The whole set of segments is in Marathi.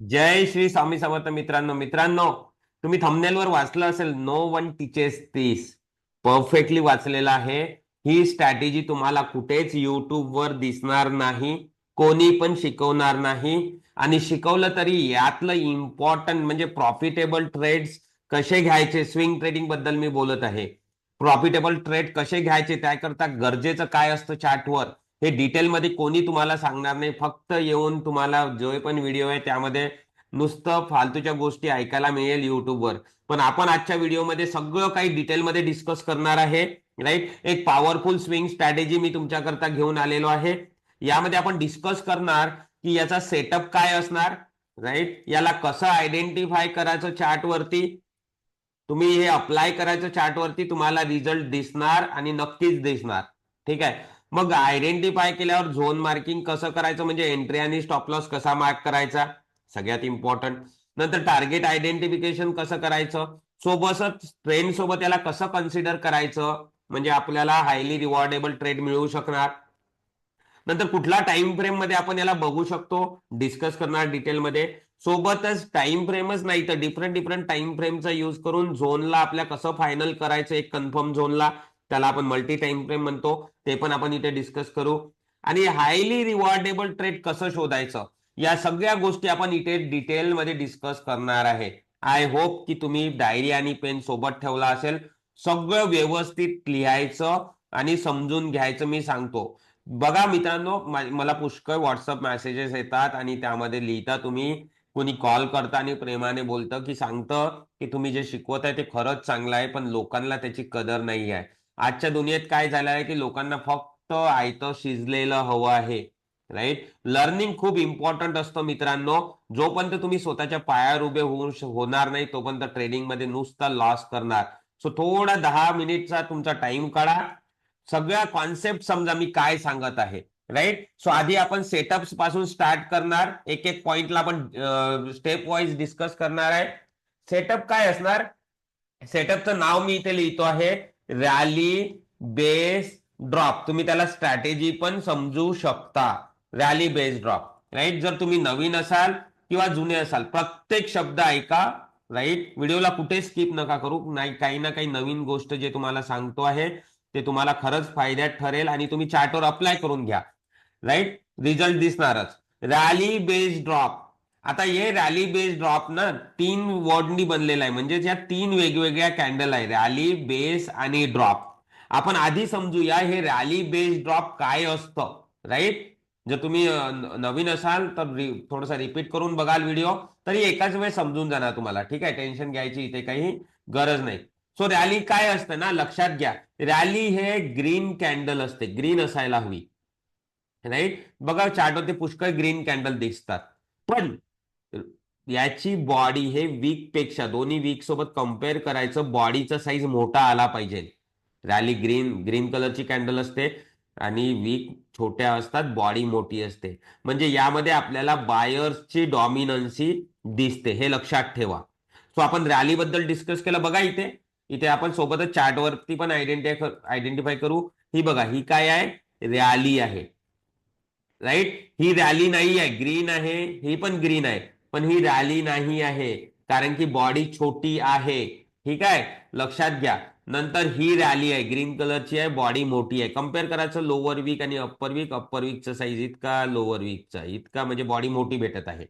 जय श्री स्वामी समर्थ मित्रांनो मित्रांनो तुम्ही थंबनेलवर वाचलं असेल no one teaches this perfectly वाचलेलं आहे. ही स्ट्रॅटेजी तुम्हाला कुठेच युट्यूबवर दिसणार नाही कोणी पण शिकवणार नाही. आणि शिकवलं तरी यातलं इम्पॉर्टंट म्हणजे प्रॉफिटेबल ट्रेड्स कसे घ्यायचे स्विंग ट्रेडिंगबद्दल मी बोलत आहे. प्रॉफिटेबल ट्रेड कसे घ्यायचे त्याकरता गरजेचं काय असतं चार्टवर हे डिटेलमध्ये कोणी तुम्हाला सांगणार नाही. फक्त येऊन तुम्हाला जो पण व्हिडिओ आहे त्यामध्ये नुसतं फालतूच्या गोष्टी ऐकायला मिळेल युट्यूबवर पण आपण आजच्या व्हिडिओमध्ये सगळं काही डिटेलमध्ये डिस्कस करणार आहे राईट एक पॉवरफुल स्विंग स्ट्रॅटेजी मी तुमच्याकरता घेऊन आलेलो आहे. यामध्ये आपण डिस्कस करणार की याचा सेटअप काय असणार राईट याला कसं आयडेंटिफाय करायचं चार्टवरती तुम्ही हे अप्लाय करायचं चार्टवरती तुम्हाला रिझल्ट दिसणार आणि नक्कीच दिसणार. ठीक आहे? मग आयडेंटिफाय केल्यावर झोन मार्किंग कसं करायचं? म्हणजे एंट्री आणि स्टॉप लॉस कसा मार्क करायचा? सगळ्यात इम्पॉर्टंट नंतर टार्गेट आयडेंटिफिकेशन कसं करायचं? सोबतच ट्रेंड सोबत याला कसं कन्सिडर करायचं? म्हणजे आपल्याला हायली रिवॉर्डेबल ट्रेड मिळू शकणार. नंतर कुठला टाइम फ्रेममध्ये आपण याला बघू शकतो? डिस्कस करणार डिटेलमध्ये सोबतच टाइम फ्रेमच नाही तर डिफरंट डिफरंट टाइम फ्रेमचा यूज करून झोनला आपल्या कसं फायनल करायचं? एक कन्फर्म झोनला त्याला आपण मल्टी टाइम फ्रेम म्हणतो ते पण आपण इथे डिस्कस करू. आणि हायली रिवॉर्डेबल ट्रेड कसं शोधायचं? या सगळ्या गोष्टी आपण इथे डिटेलमध्ये डिस्कस करणार आहे. आय होप की तुम्ही डायरी आणि पेन सोबत ठेवला असेल. सगळं व्यवस्थित लिहायचं आणि समजून घ्यायचं मी सांगतो. बघा मित्रांनो मला पुष्कळ व्हॉट्सअप मेसेजेस येतात आणि त्यामध्ये लिहिता तुम्ही. कोणी कॉल करता आणि प्रेमाने बोलतं की सांगतं की तुम्ही जे शिकवत आहे ते खरंच चांगलं आहे पण लोकांना त्याची कदर नाही आहे आजच्या दुनियेत काय झालं आहे की लोकांना फक्त आयतं शिजलेलं हवं आहे राईट लर्निंग खूप इम्पॉर्टंट असतं मित्रांनो. जोपर्यंत तुम्ही स्वतःच्या पायावर उभे होऊ होणार नाही तोपर्यंत ट्रेडिंगमध्ये नुसता लॉस करणार. सो थोडा दहा मिनिटचा तुमचा टाइम काढा. सगळ्या कॉन्सेप्ट समजा मी काय सांगत आहे राईट सो आधी आपण सेटअप्सपासून स्टार्ट करणार. एक एक पॉइंटला आपण स्टेप वाईज डिस्कस करणार आहे. सेटअप काय असणार? सेटअपचं नाव मी इथे लिहितो आहे. रॅली बेस ड्रॉप तुम्ही त्याला स्ट्रॅटेजी पण समजू शकता. रॅली बेस ड्रॉप राईट जर तुम्ही नवीन असाल किंवा जुने असाल प्रत्येक शब्द ऐका राईट व्हिडिओला कुठे स्किप नका करू. नाही काही ना काही नवीन गोष्ट जे तुम्हाला सांगतो आहे ते तुम्हाला खरंच फायद्यात ठरेल आणि तुम्ही चार्टवर अप्लाय करून घ्या. राईट रिझल्ट दिसणारच. रॅली बेस्ड ड्रॉप आता हे रॅली बेस्ड ड्रॉप ना तीन वर्डनी बनलेला आहे. म्हणजे या तीन वेगवेगळ्या कॅन्डल आहे रॅली बेस आणि ड्रॉप आपण आधी समजूया हे रॅली बेस्ड ड्रॉप काय असतं राईट जर तुम्ही नवीन असाल तर थोडंसं रिपीट करून बघाल व्हिडिओ तरी एकाच वेळ समजून जाणार तुम्हाला. ठीक आहे? टेन्शन घ्यायची इथे काही गरज नाही. सो रॅली काय असतं ना? लक्षात घ्या. रॅली हे ग्रीन कॅन्डल असते. ग्रीन असायला हवी. राईट बघा चार्टवरती पुष्कळ ग्रीन कॅन्डल दिसतात. पण याची बॉडी हे वीकपेक्षा दोन्ही वीक सोबत कंपेअर करायचं बॉडीचा साईज मोठा आला पाहिजे. रॅली ग्रीन ग्रीन कलरची कॅन्डल असते आणि वीक छोट्या असतात बॉडी मोठी असते. म्हणजे यामध्ये आपल्याला बायर्सची डॉमिनन्सी दिसते हे लक्षात ठेवा. सो आपण रॅलीबद्दल डिस्कस केलं बघा इथे. इथे आपण सोबतच चार्टवरती पण आयडेंटिफाय आयडेंटिफाय करू. ही बघा ही काय आहे? रॅली आहे. राईट ही रॅली नाही आहे ग्रीन आहे ही पण ग्रीन आहे. पण ही रॅली नाही आहे. कारण की बॉडी छोटी आहे. ठीक आहे? लक्षात घ्या. नंतर ही रॅली आहे. ग्रीन कलरची आहे. बॉडी मोठी आहे. कंपेअर करायचं लोअर वीक आणि अप्पर वीक अप्पर वीकचा साईज इतका लोअर वीकचा इतका म्हणजे बॉडी मोठी भेटत आहे.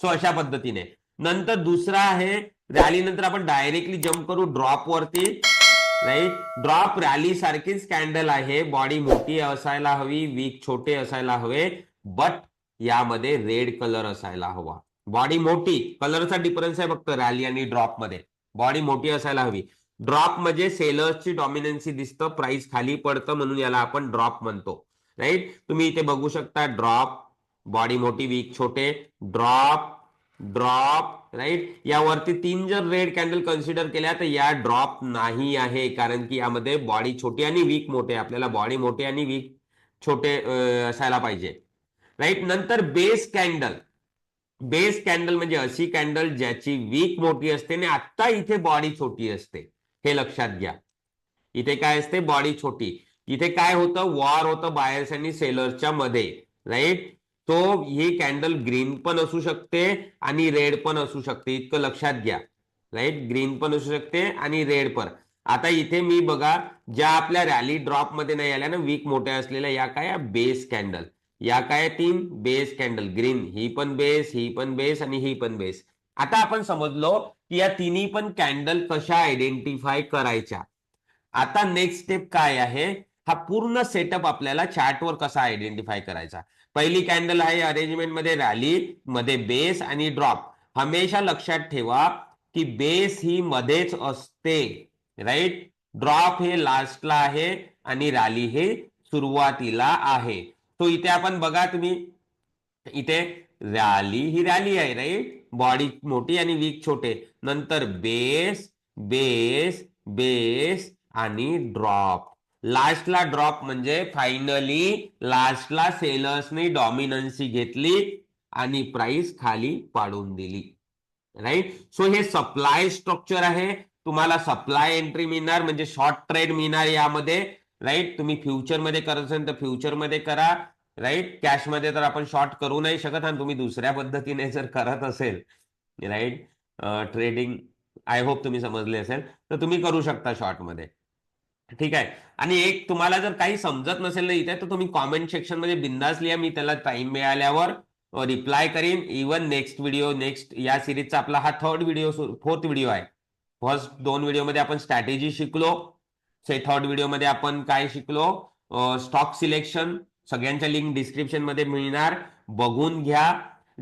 सो अशा पद्धतीने. नंतर दुसरा आहे. रॅली नंतर आपण डायरेक्टली जम्प करू. ड्रॉप वरती. राईट ड्रॉप रॅली सारखीच कॅन्डल आहे. बॉडी मोठी असायला हवी. वीक छोटे असायला हवे. बट यामध्ये रेड कलर असायला हवा. बॉडी मोठी कलरचा डिफरन्स आहे फक्त रॅली आणि ड्रॉपमध्ये. बॉडी मोठी असायला हवी. ड्रॉप म्हणजे सेलर्सची डॉमिनन्सी दिसतं प्राइस खाली पडतं म्हणून याला आपण ड्रॉप म्हणतो. राईट तुम्ही इथे बघू शकता ड्रॉप बॉडी मोठी वीक छोटे ड्रॉप ड्रॉप राईट यावरती तीन जर रेड कॅन्डल कन्सिडर केल्या तर या ड्रॉप नाही आहे कारण की यामध्ये बॉडी छोटी आणि वीक मोठे आपल्याला बॉडी मोठी आणि वीक छोटे असायला पाहिजे. राईट नंतर बेस कॅन्डल बेस कॅन्डल म्हणजे अशी कॅन्डल ज्याची वीक मोठी असते आणि आत्ता इथे बॉडी छोटी असते. हे लक्षात घ्या. इथे काय असते? बॉडी छोटी. इथे काय होतं? वॉर होतं बायर्स आणि सेलर्सच्या मध्ये राईट? तो ही कॅन्डल ग्रीन पण असू शकते आणि रेड पण असू शकते. इतकं लक्षात घ्या. राईट? ग्रीन पण असू शकते आणि रेड पण. आता इथे मी बघा ज्या आपल्या रॅली ड्रॉपमध्ये नाही आल्या ना वीक मोठ्या असलेल्या या काय? Base candle. या काय तीन? Base candle. ग्रीन ही पण बेस ही पण बेस आणि ही पण बेस. आता आपण समजलो की या तिन्ही पण कॅन्डल कशा आयडेंटिफाय करायच्या. आता नेक्स्ट स्टेप काय आहे? हा पूर्ण सेटअप आपल्याला चार्टवर कसा आयडेंटिफाय करायचा? पहिली कॅन्डल आहे अरेंजमेंटमध्ये रॅली मध्ये बेस आणि ड्रॉप हमेशा लक्षात ठेवा की बेस ही मध्येच असते. राईट ड्रॉप हे लास्टला आहे आणि रॅली हे सुरुवातीला आहे. तो इथे आपण बघा तुम्ही. इथे रॅली ही रॅली आहे राईट बॉडी मोठी आणि वीक छोटे. नंतर बेस बेस बेस आणि ड्रॉप लास्टला ड्रॉप म्हणजे फायनली लास्टला सेलर्सनी डॉमिनन्सी घेतली आणि प्राइस खाली पाडून दिली. राईट सो हे सप्लाय स्ट्रक्चर आहे. तुम्हाला सप्लाय एंट्री मिळणार म्हणजे शॉर्ट ट्रेड मिळणार यामध्ये. राईट? तुम्ही फ्युचरमध्ये करत असेल तर फ्युचरमध्ये करा. राईट? कॅशमध्ये तर आपण शॉर्ट करू नाही शकत आणि तुम्ही दुसऱ्या पद्धतीने जर करत असेल राईट? ट्रेडिंग आय होप तुम्ही समजले असेल तर तुम्ही करू शकता शॉर्टमध्ये. ठीक आहे? आणि एक तुम्हाला जर काही समजत नसेल ना इथे तर तुम्ही कॉमेंट सेक्शनमध्ये बिंदास लिहा. मी त्याला टाइम मिळाल्यावर रिप्लाय करीन. इवन नेक्स्ट व्हिडिओ नेक्स्ट या सिरीजचा आपला हा थर्ड व्हिडिओ फोर्थ व्हिडिओ आहे. फर्स्ट दोन व्हिडिओमध्ये आपण स्ट्रॅटेजी शिकलो. थर्ड व्हिडिओमध्ये आपण काय शिकलो? स्टॉक सिलेक्शन सगळ्यांच्या लिंक डिस्क्रिप्शनमध्ये मिळणार. बघून घ्या.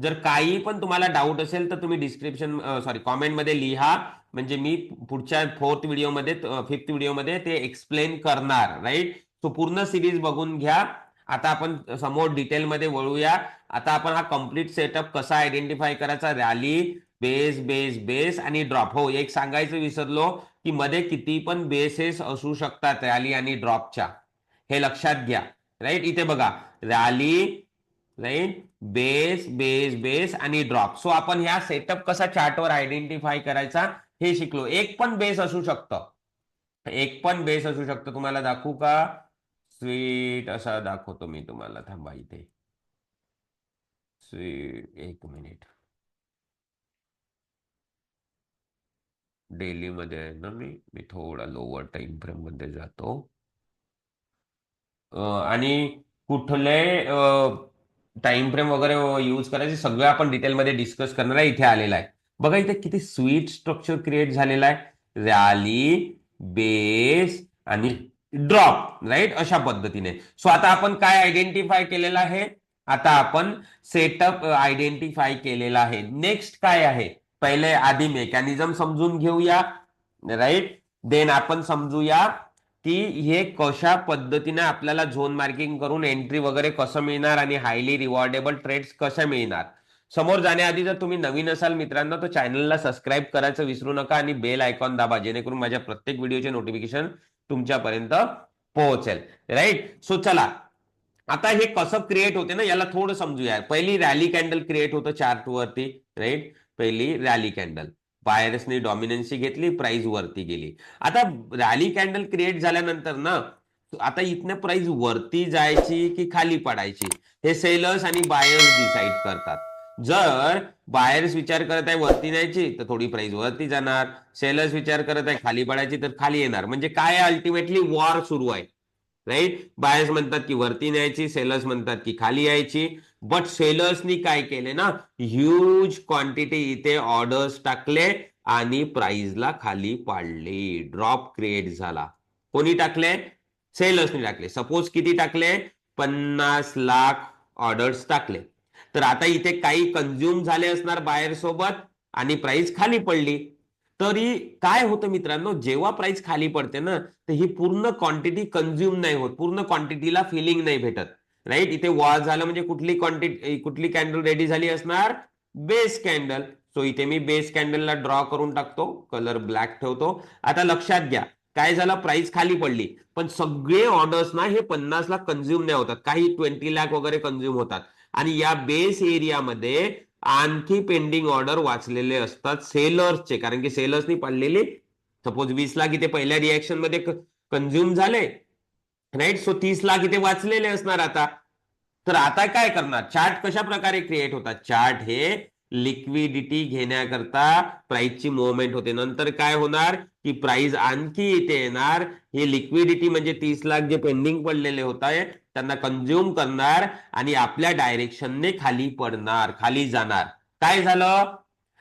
जर काही पण तुम्हाला डाऊट असेल तर तुम्ही डिस्क्रिप्शन सॉरी कॉमेंटमध्ये लिहा. म्हणजे मी पुढच्या फोर्थ व्हिडिओमध्ये फिफ्थ व्हिडिओमध्ये ते एक्सप्लेन करणार राईट सो पूर्ण सिरीज बघून घ्या. आता आपण समोर डिटेलमध्ये वळूया. आता आपण हा कंप्लीट सेटअप कसा आयडेंटिफाय करायचा? रॅली बेस बेस बेस आणि ड्रॉप. हो एक सांगायचं विसरलो की मध्ये किती पण बेसेस असू शकतात रॅली आणि ड्रॉपच्या. हे लक्षात घ्या. राईट इथे बघा. Rally right base base base आणि ड्रॉप. सो आपण ह्या सेटअप कसा चार्टवर आयडेंटिफाय करायचा हे शिकलो. एक पण बेस असू शकतं. एक पण बेस असू शकतं. तुम्हाला दाखवू का? स्वीट असा दाखवतो मी तुम्हाला. थांबा इथे. स्वीट एक मिनिट डेली मध्ये आहे ना मी मी थोडा लोअर टाइम फ्रेममध्ये जातो. आणि कुठले टाइम फ्रेम वगैरे यूज करायचे सगळं आपण डिटेलमध्ये डिस्कस करणार आहे इथे आलेला आहे. बघा इथे किती स्वीट स्ट्रक्चर क्रिएट झालेला आहे. रॅली बेस आणि ड्रॉप राईट अशा पद्धतीने. सो आता आपण काय आयडेंटिफाय केलेलं आहे? आता आपण सेटअप आयडेंटिफाय केलेला आहे. नेक्स्ट काय आहे? पहिले आधी मेकॅनिझम समजून घेऊया राईट देन आपण समजूया की हे कशा पद्धतीने आपल्याला झोन मार्किंग करून एंट्री वगैरे कसं मिळणार आणि हायली रिवॉर्डेबल ट्रेड्स कशा मिळणार. समोर जाण्याआधी जर तुम्ही नवीन असाल मित्रांनो तर चॅनलला सबस्क्राईब करायचं विसरू नका आणि बेल आयकॉन दाबा जेणेकरून माझ्या प्रत्येक व्हिडिओचे नोटिफिकेशन तुमच्यापर्यंत पोहोचेल. राईट सो चला आता हे कसं क्रिएट होते ना याला थोडं समजूया. पहिली रॅली कॅन्डल क्रिएट होतं चार्ट वरती राईट पहिली रॅली कॅन्डल बायर्सनी डॉमिनन्सी घेतली प्राइस वरती गेली. आता रॅली कॅन्डल क्रिएट झाल्यानंतर ना आता इथनं प्राइस वरती जायची की खाली पडायची? हे सेलर्स आणि बायर्स डिसाईड करतात. जर बायर्स विचार करत आहे वरती न्यायची तर थोडी प्राइस वरती जाणार. सेलर्स विचार करत आहे खाली पडायची तर खाली येणार. म्हणजे काय अल्टिमेटली वॉर सुरू आहे? राईट बायर्स म्हणतात की वरती न्यायची सेलर्स म्हणतात की खाली यायची. बट सेलर्सनी काय केले ना? ह्यूज क्वांटिटी इथे ऑर्डर्स टाकले आणि प्राइसला खाली पाडले. ड्रॉप क्रिएट झाला. कोणी टाकले? सेलर्सनी टाकले. सपोज किती टाकले? पन्नास लाख ऑर्डर्स टाकले. तर आता इथे काही कन्झ्युम झाले असणार बायर सोबत आणि प्राइस खाली पडली. तरी काय होतं मित्रांनो जेव्हा प्राइस खाली पडते ना तर ही पूर्ण क्वांटिटी कन्झ्युम नाही होत पूर्ण क्वांटिटीला फिलिंग नाही भेटत. राईट इथे वॉल झालं म्हणजे कुठली क्वांटिटी कुठली कॅन्डल रेडी झाली असणार? बेस कॅन्डल सो इथे मी बेस कॅन्डलला ड्रॉ करून टाकतो कलर ब्लॅक ठेवतो. आता लक्षात घ्या काय झालं? प्राइस खाली पडली. पण सगळे ऑर्डर्स ना हे पन्नास लाख कन्झ्युम नाही होतात. काही ट्वेंटी लाख वगैरे कन्झ्युम होतात. आणि या बेस एरियामध्ये आणखी पेंडिंग ऑर्डर वाचलेले असतात. सेलर्सचे कारण की सेलर्सनी पडलेले. सपोज वीस लाख इथे पहिल्या रिॲक्शनमध्ये कन्झ्युम झाले. राईट सो तीस लाख इथे वाचलेले असणार आता. तर आता काय करणार? चार्ट कशा प्रकारे क्रिएट होतात? चार्ट हे लिक्विडिटी घेण्याकरता प्राइसची मुवमेंट होते. नंतर काय होणार? की प्राइस आणखी इथे येणार. हे लिक्विडिटी म्हणजे तीस लाख जे पेंडिंग पडलेले होत आहे त्यांना कंझ्युम करणार आणि आपल्या डायरेक्शनने खाली पडणार खाली जाणार. काय झालं?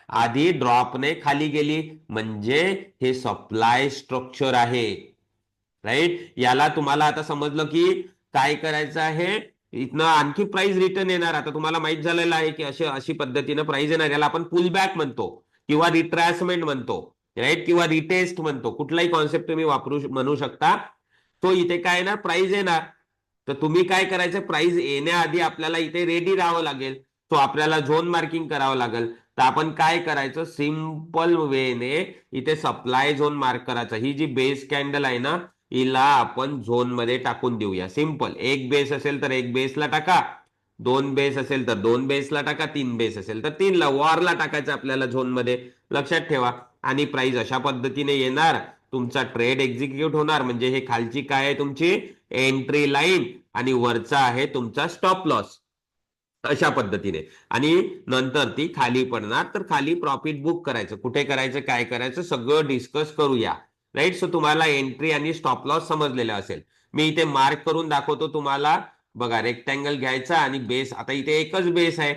आधी ड्रॉपने खाली गेली. म्हणजे हे सप्लाय स्ट्रक्चर आहे. राईट याला तुम्हाला आता समजलं की काय करायचं आहे? इथनं आणखी प्राइस रिटर्न येणार. आता तुम्हाला माहीत झालेलं आहे की अशी अशी पद्धतीनं प्राइस येणार. याला आपण पुल बॅक म्हणतो किंवा रिट्रॅसमेंट म्हणतो. राईट किंवा रिटेस्ट म्हणतो. कुठलाही कॉन्सेप्ट तुम्ही वापरू म्हणू शकता. तो इथे काय येणार प्राइस येणार. तर तुम्ही काय करायचं? प्राइस येण्याआधी आपल्याला इथे रेडी राहावं लागेल. तो आपल्याला झोन मार्किंग करावं लागेल. तर आपण काय करायचं? सिंपल वेने इथे सप्लाय झोन मार्क करायचं. ही जी बेस कॅन्डल आहे ना हिला आपण झोनमध्ये टाकून देऊया. सिंपल एक बेस असेल तर एक बेसला टाका. दोन बेस असेल तर दोन बेसला टाका. तीन बेस असेल तर तीनला. वॉरला टाकायचं आपल्याला झोनमध्ये. लक्षात ठेवा. आणि प्राइस अशा पद्धतीने येणार. तुमचा ट्रेड एक्झिक्यूट होणार. म्हणजे हे खालची काय आहे तुमची? एंट्री लाईन आणि वरचा आहे तुमचा स्टॉप लॉस अशा पद्धतीने. आणि नंतर ती खाली पडणार. तर खाली प्रॉफिट बुक करायचं. कुठे करायचं? काय करायचं? सगळं डिस्कस करूया. राईट सो तुम्हाला एंट्री आणि स्टॉप लॉस समजलेलं असेल. मी इथे मार्क करून दाखवतो तुम्हाला. बघा रेक्टँगल घ्यायचा आणि बेस आता इथे एकच बेस आहे.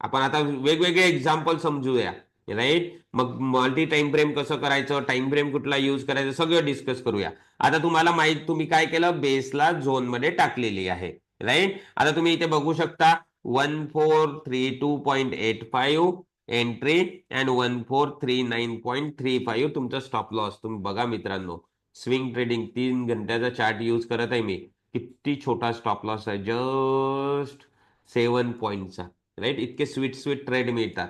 आपण आता वेगवेगळे एक्झाम्पल समजूया. राईट मग मल्टी टाइम फ्रेम कसं करायचं? टाइम फ्रेम कुठला यूज करायचं? सगळं डिस्कस करूया. आता तुम्हाला माहीत तुम्ही काय केलं? बेसला झोनमध्ये टाकलेली आहे. राईट आता तुम्ही इथे बघू शकता one four three two point eight five entry and one four three nine point three five तुमचा स्टॉप लॉस तुम्ही बघा मित्रांनो. स्विंग ट्रेडिंग तीन घंट्याचा चार्ट यूज करत आहे मी. किती छोटा स्टॉप लॉस आहे. जस्ट सेवन पॉईंटचा राईट इतके स्वीट स्वीट ट्रेड मिळतात.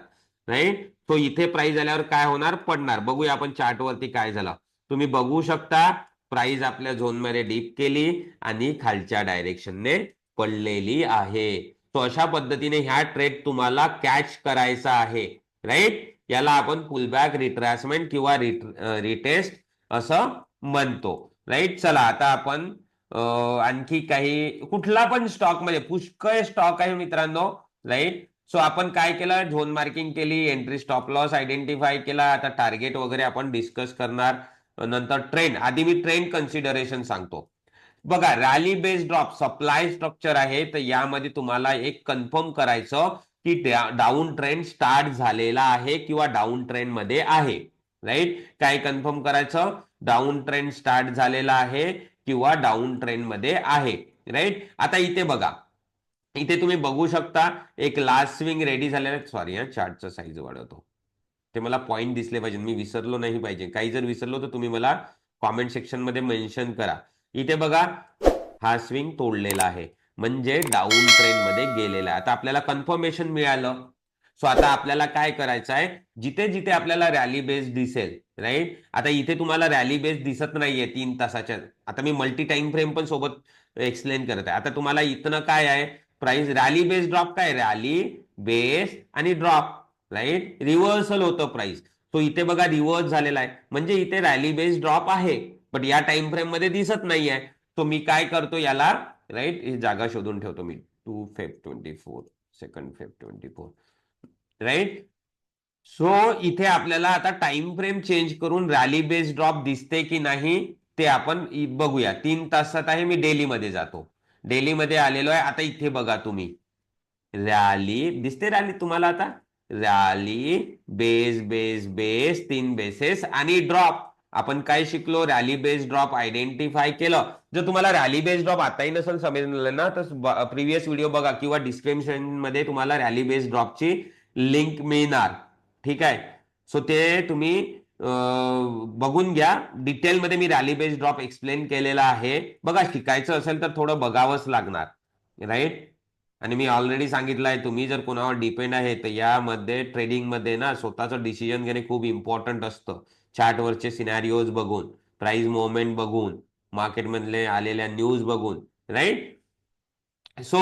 राईट तो इथे प्राइस आल्यावर काय होणार? पडणार. बघूया आपण चार्टवरती काय झालं. तुम्ही बघू शकता प्राइस आपल्या झोनमध्ये डीप केली आणि खालच्या डायरेक्शनने पडलेली आहे. तो अशा पद्धतीने ह्या ट्रेड तुम्हाला कॅच करायचा आहे. राईट याला आपण पुलबॅक रिट्रॅसमेंट किंवा रिटेस्ट असं म्हणतो. राईट चला आता आपण आणखी काही कुठला पण स्टॉकमध्ये पुष्कळ स्टॉक आहे मित्रांनो. राईट सो आपण काय केलं? झोन मार्किंग केली एंट्री स्टॉप लॉस आयडेंटिफाय केला. आता टार्गेट वगैरे आपण डिस्कस करणार. नंतर ट्रेंड आधी मी ट्रेंड कन्सिडरेशन सांगतो. बघा rally based drop supply structure आहे. तर यामध्ये तुम्हाला एक कन्फर्म करायचं की डाऊन ट्रेंड स्टार्ट झालेला आहे किंवा डाऊन ट्रेंडमध्ये आहे. राईट काय कन्फर्म करायचं? डाऊन ट्रेंड स्टार्ट झालेला आहे किंवा डाऊन ट्रेंडमध्ये आहे. राईट आता इथे बघा. इथे तुम्ही बघू शकता एक लास्ट स्विंग रेडी झालेला सॉरी हा चार्टचा साईज वाढवतो. ते मला पॉईंट दिसले पाहिजे. मी विसरलो नाही पाहिजे. काही जर विसरलो तर तुम्ही मला कॉमेंट सेक्शनमध्ये मेन्शन करा. इथे बघा हा स्विंग तोडलेला आहे. म्हणजे डाऊन ट्रेन मध्ये गेलेला आहे. आता आपल्याला कन्फर्मेशन मिळालं. सो आता आपल्याला काय करायचं आहे? जिथे जिथे आपल्याला रॅली बेस दिसेल राईट आता इथे तुम्हाला रॅली बेस दिसत नाहीये तीन तासाच्या. आता मी मल्टी टाइम फ्रेम पण सोबत एक्सप्लेन करत आहे. आता तुम्हाला इथनं काय आहे? प्राइस रॅली बेस ड्रॉप काय? रॅली बेस आणि ड्रॉप राईट रिव्हर्सल होतं प्राइस तो इथे बघा रिव्हर्स झालेला आहे. म्हणजे इथे रॅली बेस ड्रॉप आहे बट या टाइम फ्रेममध्ये दिसत नाहीये. तो मी काय करतो याला राईट ही जागा शोधून ठेवतो मी. Two Feb twenty four second Feb twenty four right so इथे आपल्याला आता टाइम फ्रेम चेंज करून रॅली बेस ड्रॉप दिसते की नाही ते आपण बघूया. तीन तासात आहे मी डेली मध्ये जातो. डेलीमध्ये आलेलो आहे. आता इथे बघा तुम्ही. रॅली दिसते रॅली तुम्हाला आता? रॅली बेस बेस बेस तीन बेसेस आणि ड्रॉप. आपण काय शिकलो? रॅली बेस ड्रॉप आयडेंटिफाय केलं. जर तुम्हाला रॅली बेस ड्रॉप आताही नसेल समजलं ना तर प्रिव्हियस व्हिडिओ बघा किंवा डिस्क्रिप्शनमध्ये तुम्हाला रॅली बेस ड्रॉपची लिंक मिळणार. ठीक आहे? सो ते तुम्ही बघून घ्या. डिटेलमध्ये मी रॅली बेस ड्रॉप एक्सप्लेन केलेला आहे. बघा शिकायचं असेल तर थोडं बघावंच लागणार. राईट आणि मी ऑलरेडी सांगितलं आहे तुम्ही जर कोणावर डिपेंड आहे तर यामध्ये ट्रेडिंगमध्ये ना स्वतःचं डिसिजन घेणे खूप इम्पॉर्टंट असतं. चार्टवरचे सिनॅरिओज बघून प्राइस मुवमेंट बघून मार्केटमधले आलेल्या न्यूज बघून. राईट सो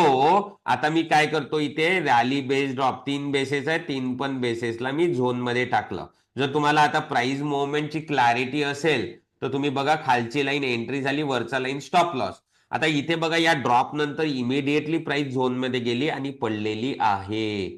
आता मी काय करतो इथे? रॅली बेस ड्रॉप तीन बेसेस आहे तीन पण बेसेसला मी झोनमध्ये टाकलं. जर तुम्हाला आता प्राइस मुवमेंटची क्लॅरिटी असेल तर तुम्ही बघा खालची लाईन एंट्री झाली वरचा लाईन स्टॉप लॉस आता इथे बघा या ड्रॉप नंतर इमिडिएटली प्राइस झोनमध्ये गेली आणि पडलेली आहे.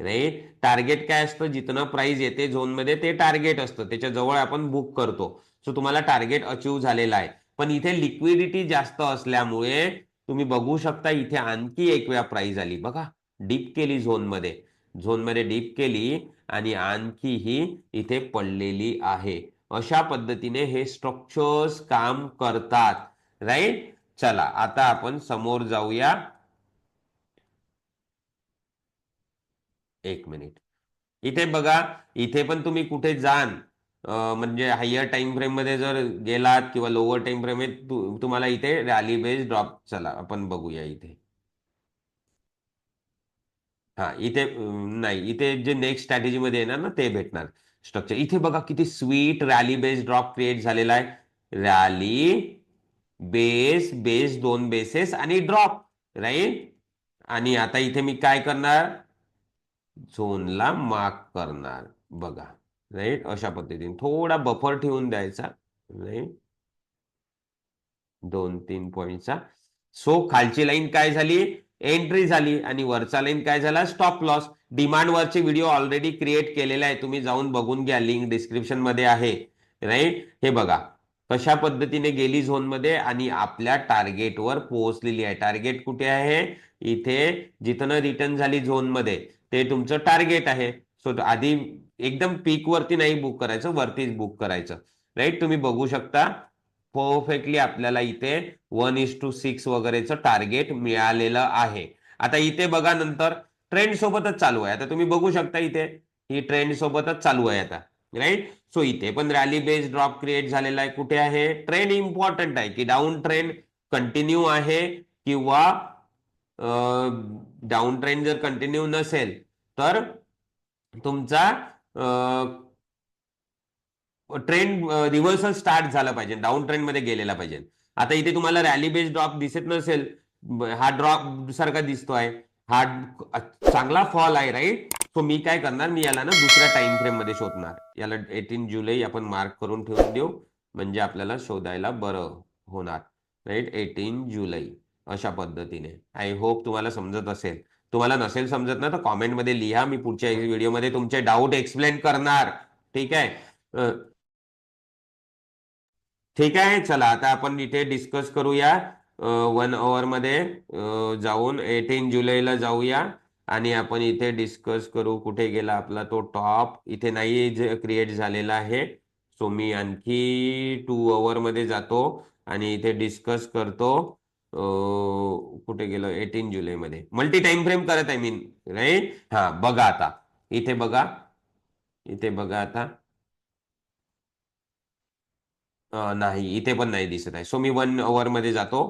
राईट टार्गेट काय असतं? जिथनं प्राइस येते झोनमध्ये ते टार्गेट असतं. त्याच्याजवळ आपण बुक करतो. सो तुम्हाला टार्गेट अचीव झालेला आहे. पण इथे लिक्विडिटी जास्त असल्यामुळे तुम्ही बघू शकता इथे आणखी एक वेळा प्राइस आली. बघा डीप केली झोनमध्ये झोनमध्ये डीप केली. आणि आणखी ही इथे पडलेली आहे. अशा पद्धतीने हे स्ट्रक्चर्स काम करतात. राईट चला आता आपण समोर जाऊया. एक मिनिट इथे बघा इथे पण तुम्ही कुठे जाण म्हणजे हायर टाइम फ्रेममध्ये जर गेलात किंवा लोअर टाइम फ्रेम तुम्हाला इथे रॅली बेस ड्रॉप चला आपण बघूया इथे. हा इथे नाही इथे जे नेक्स्ट स्ट्रॅटेजी मध्ये येणार ना ते भेटणार. स्ट्रक्चर इथे बघा किती sweet rally base drop create झालेला आहे. रॅली बेस बेस दोन बेसेस आणि ड्रॉप राईट आणि आता इथे मी काय करणार? झोनला मार्क करणार. बघा राईट अशा पद्धतीने. थोडा बफर ठेवून द्यायचा राईट दोन तीन पॉईंटचा सो खालची लाईन काय झाली? एंट्री झाली आणि वरचा लाईन काय झाला? स्टॉप लॉस डिमांड वरचे व्हिडिओ ऑलरेडी क्रिएट केलेला आहे. तुम्ही जाऊन बघून घ्या. लिंक डिस्क्रिप्शनमध्ये आहे. राईट हे बघा. कशा पद्धतीने गेली झोनमध्ये आणि आपल्या टार्गेटवर पोहोचलेली आहे. टार्गेट कुठे आहे? इथे जिथनं रिटर्न झाली झोनमध्ये ते तुमचं टार्गेट आहे. सो आधी एकदम पीक वरती नाही बुक करायचं. वरतीच बुक करायचं. राईट तुम्ही बघू शकता. परफेक्टली आपल्याला इथे वन इज टू सिक्स वगैरेचं टार्गेट मिळालेलं आहे. आता इथे बघा नंतर ट्रेंड सोबतच चालू आहे. आता तुम्ही बघू शकता इथे ही ट्रेंड सोबतच चालू आहे आता. राईट सो इथे पण रॅली बेस ड्रॉप क्रिएट झालेला आहे. कुठे आहे? ट्रेंड इम्पॉर्टंट आहे की डाऊन ट्रेंड कंटिन्यू आहे किंवा डाऊन ट्रेंड जर कंटिन्यू नसेल तर तुमचा ट्रेंड रिव्हर्सल स्टार्ट झाला पाहिजे डाऊन ट्रेंडमध्ये गेलेला पाहिजे. आता इथे तुम्हाला रॅली बेस ड्रॉप दिसत नसेल हा ड्रॉप सारखा दिसतोय. हा चांगला फॉल आहे राईट सो मी काय करणार? मी याला ना दुसऱ्या टाइम फ्रेममध्ये शोधणार. याला एटीन जुलै आपण मार्क करून ठेवून देऊ. म्हणजे आपल्याला शोधायला बरं होणार राईट एटीन जुलै अशा पद्धतीने. आय होप तुम्हाला समजत असेल. तुम्हाला नसेल समजत ना तर कॉमेंटमध्ये लिहा. मी पुढच्या व्हिडिओमध्ये तुमचे डाऊट एक्सप्लेन करणार. ठीक आहे? ठीक आहे चला आता आपण इथे डिस्कस करूया. वनमध्ये जाऊन एटीन जुलैला जाऊया. आणि आपण इथे डिस्कस करू कुठे गेला आपला तो टॉप इथे नाही क्रिएट झालेला आहे. सो मी आणखी टू मध्ये जातो आणि इथे डिस्कस करतो. कुठे गेलो? एटीन जुलैमध्ये. मल्टी टाइम फ्रेम करत आहे मी राईट हा बघा आता. इथे बघा. इथे बघा आता. नाही इथे पण नाही दिसत आहे. सो मी वन ओव्हरमध्ये जातो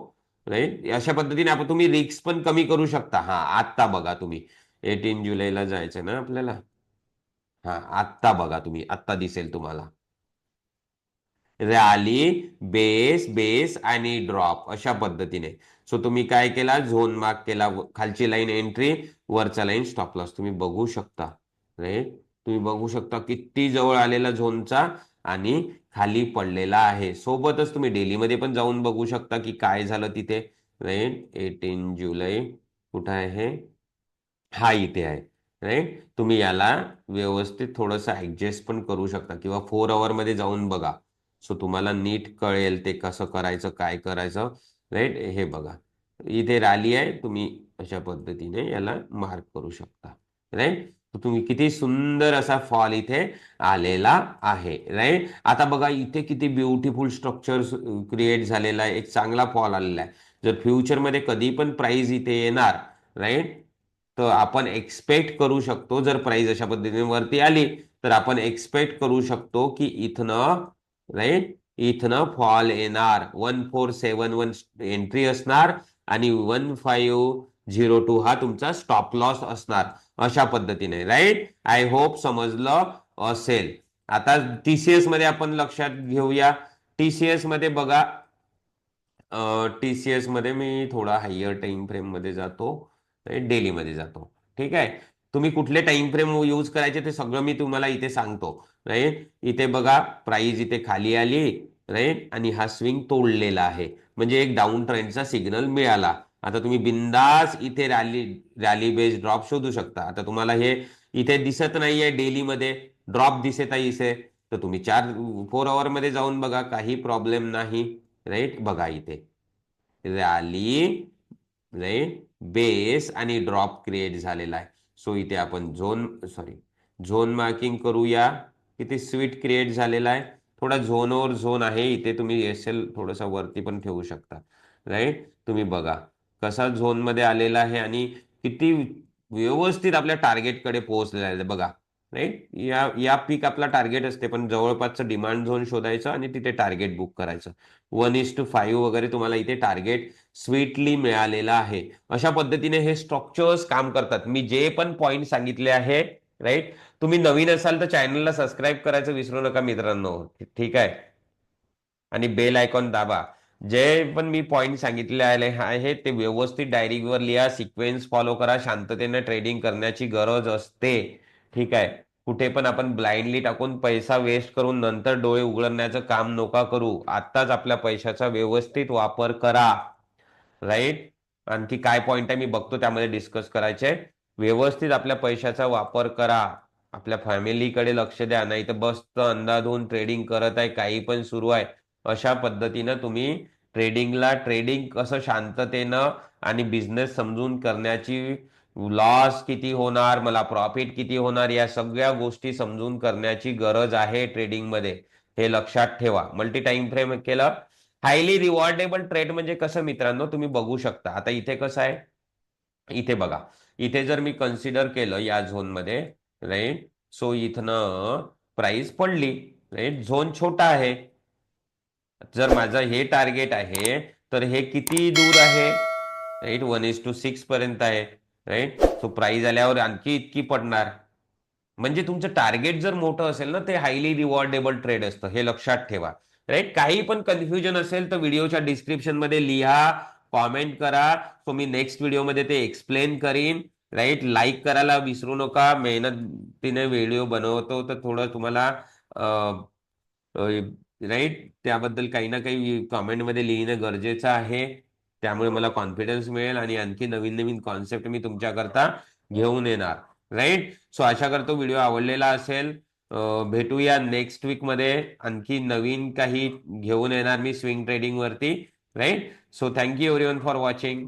राईट अशा पद्धतीने आपण तुम्ही रिक्स पण कमी करू शकता. हा आत्ता बघा तुम्ही. एटीन जुलैला जायचं ना आपल्याला? हा आत्ता बघा तुम्ही. आत्ता दिसेल तुम्हाला. रॅली बेस बेस आणि ड्रॉप अशा पद्धतीने. सो तुम्ही काय केला? झोन मार्क केला. खालची लाईन एंट्री वरचा लाईन स्टॉप लॉस तुम्ही बघू शकता राईट तुम्ही बघू शकता किती जवळ आलेला झोनचा आणि खाली पडलेला आहे. सोबतच तुम्ही डेलीमध्ये पण जाऊन बघू शकता की काय झालं तिथे. राईट एटीन जुलै. कुठं आहे? हा इथे आहे. राईट तुम्ही याला व्यवस्थित थोडंसं ऍडजस्ट पण करू शकता किंवा फोरमध्ये जाऊन बघा. सो तुम्हाला नीट कळेल ते कसं करायचं काय करायचं. राईट हे बघा. इथे रॅली आहे. तुम्ही अशा पद्धतीने याला मार्क करू शकता. राईट तुम्ही किती सुंदर असा फॉल इथे आलेला आहे राईट आता बघा इथे किती ब्युटिफुल स्ट्रक्चर क्रिएट झालेला आहे एक चांगला फॉल आलेला आहे. जर फ्युचरमध्ये कधी पण प्राइस इथे येणार राईट तर आपण एक्सपेक्ट करू शकतो जर प्राइस अशा पद्धतीने वरती आली तर आपण एक्सपेक्ट करू शकतो की इथनं राईट इथनं फॉल येणार. One four seven one entry असणार आणि वन फाईव्ह झिरो टू हा तुमचा स्टॉप लॉस असणार अशा पद्धतीने राईट आय होप समजलं असेल. आता टीसीएसमध्ये आपण लक्षात घेऊया. टीसीएसमध्ये बघा. टीसीएसमध्ये मी थोडा हायर टाइम फ्रेममध्ये जातो डेली मध्ये जातो. ठीक आहे? तुम्ही कुठले टाइम फ्रेम यूज करायचे ते सगळं मी तुम्हाला इथे सांगतो राईट इथे बघा प्राइस इथे खाली आली राईट आणि हा स्विंग तोडलेला आहे. म्हणजे एक डाऊन ट्रेंडचा सिग्नल मिळाला. आता तुम्ही बिंदास इथे रॅली रॅली बेस ड्रॉप शोधू शकता. आता तुम्हाला हे इथे दिसत नाहीये डेलीमध्ये ड्रॉप दिसत आहे इथे तर तुम्ही चार फोर आवर मध्ये जाऊन बघा. काही प्रॉब्लेम नाही. राईट बघा इथे. रॅली राईट बेस आणि ड्रॉप क्रिएट झालेला आहे. सो इथे आपण झोन सॉरी झोन मार्किंग करूया. किती स्वीट क्रिएट झालेला आहे. थोडा झोनवर झोन आहे. इथे तुम्ही एस एल थोडासा वरती पण ठेवू शकता. राईट तुम्ही बघा. कसा झोनमध्ये आलेला आहे आणि किती व्यवस्थित आपल्या टार्गेटकडे पोहोचलेला आहे. बघा राईट या या पीक आपला टार्गेट असते पण जवळपासचं डिमांड झोन शोधायचं आणि तिथे टार्गेट बुक करायचं. वन इज टू फाईव्ह वगैरे तुम्हाला इथे टार्गेट स्वीटली मिळालेला आहे. अशा पद्धतीने हे स्ट्रक्चर्स काम करतात. मी जे पण पॉईंट सांगितले आहे राईट तुम्ही नवीन असाल तर चॅनलला सबस्क्राईब करायचं विसरू नका मित्रांनो. ठीक आहे? आणि बेल आयकॉन दाबा. जे पण मी पॉईंट सांगितले आहे ते व्यवस्थित डायरीवर लिहा सिक्वेन्स फॉलो करा शांततेने ट्रेडिंग करण्याची गरज असते. ठीक आहे. कुठे पण आपण ब्लाइंडली टाकून पैसा वेस्ट करून नंतर डोळे उघडण्याचं काम नका करू. आत्ताच आपल्या पैशाचा व्यवस्थित वापर करा. राईट आणखी काय पॉईंट आहे मी बघतो त्यामध्ये डिस्कस करायचे. व्यवस्थित आपल्या पैशाचा वापर करा. आपल्या फॅमिलीकडे लक्ष द्या. नाही तर बस अंदाज होऊन ट्रेडिंग करत आहे. काही पण सुरू आहे. अशा पद्धतीनं तुम्ही ट्रेडिंगला ट्रेडिंग कसं शांततेनं आणि बिझनेस समजून करण्याची लॉस किती होणार मला प्रॉफिट किती होणार या सगळ्या गोष्टी समजून करण्याची गरज आहे ट्रेडिंगमध्ये हे लक्षात ठेवा. मल्टी टाइम फ्रेम केलं. हायली रिवॉर्डेबल ट्रेड म्हणजे कसं मित्रांनो तुम्ही बघू शकता. आता इथे कसं आहे? इथे बघा. इथे जर मी कन्सिडर केलं या झोनमध्ये राईट सो इथनं प्राइस पडली राईट झोन छोटा आहे. जर माझं हे टार्गेट आहे तर हे किती दूर आहे? Right one is two six पर्यंत आहे. राईट सो प्राईज आल्यावर आणखी इतकी पडणार. म्हणजे तुमचं टार्गेट जर मोठं असेल ना ते हायली रिवॉर्डेबल ट्रेड असतं. हे लक्षात ठेवा. राईट काही पण कन्फ्युजन असेल तर व्हिडिओच्या डिस्क्रिप्शनमध्ये लिहा कॉमेंट करा. सो मी नेक्स्ट व्हिडिओमध्ये ते एक्सप्लेन करीन. राईट लाईक करायला विसरू नका. मेहनतीने व्हिडिओ बनवतो तर थोडं तुम्हाला राईट त्याबद्दल काही ना काही कॉमेंटमध्ये लिहिणं गरजेचं आहे. त्यामुळे मला कॉन्फिडन्स मिळेल आणि आणखी नवीन नवीन कॉन्सेप्ट मी तुमच्याकरता घेऊन येणार. राईट सो आशा करतो व्हिडिओ आवडलेला असेल. भेटूया नेक्स्ट वीकमध्ये आणखी नवीन काही घेऊन येणार मी स्विंग ट्रेडिंग वरती. Right so thank you everyone for watching